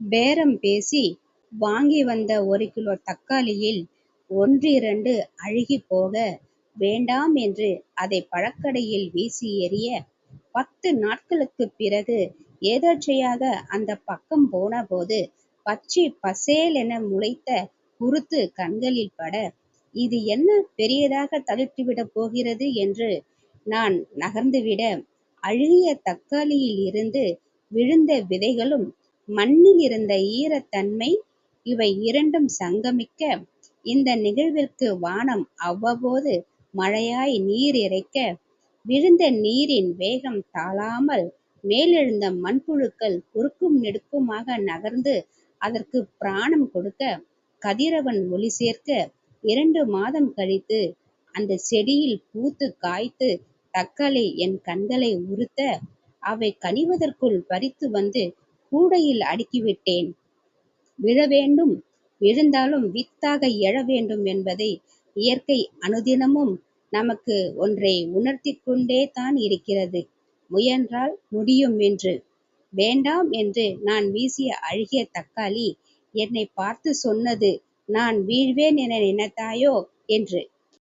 பேரம் பேசி வாங்கி வந்த ஒரு கிலோ தக்காளியில் ஒன்றிரண்டு அழுகிப் போக வேண்டாம் என்று அதை பழக்கடையில் வீசி எறிய பத்து நாட்களுக்குப் பிறகு எதேச்சையாக அந்தப் பக்கம் போனபோது பச்சை பசேலென முளைத்த குருத்து கண்களில் பட, இது என்ன பெரியதாகத் தளிர்த்துவிடப் போகிறது? என்று நான் நகர்ந்துவிட, அழுகிய தக்காளியில் இருந்து விழுந்த விதைகளும் மண்ணில் இருந்த ஈரத்தன்மை இவை இரண்டும் சங்கமிக்க, இந்த நிகழ்விற்கு வானம் அவ்வப்போது மழையாய் நீர் இறைக்க, விழுந்த நீரின் வேகம் தாழாமல் மேலெழுந்த மண்புழுக்கள் குறுக்கும் நெடுக்குமாக நகர்ந்து அதற்கு பிராணம் கொடுக்க, கதிரவன் ஒளி சேர்க்க, இரண்டு மாதம் கழித்து அந்த செடியில் பூத்து காய்த்து தக்காளி என் கண்களை உறுத்த, அவை கனிவதற்குள் பறித்து வந்து கூடையில் அடுக்கிவிட்டேன். விழவேண்டும் விழுந்தாலும் வித்தாக எழவேண்டும் என்பதை இயற்கை அனுதினமும் நமக்கு ஒன்றை உணர்த்திக் கொண்டேதான் இருக்கிறது. முயன்றால் முடியும் என்று. வேண்டாம் என்று நான் வீசிய அழுகிய தக்காளி என்னைப் பார்த்துச் சொன்னது நான் வீழ்வேன் என நினைத்தாயோ என்று.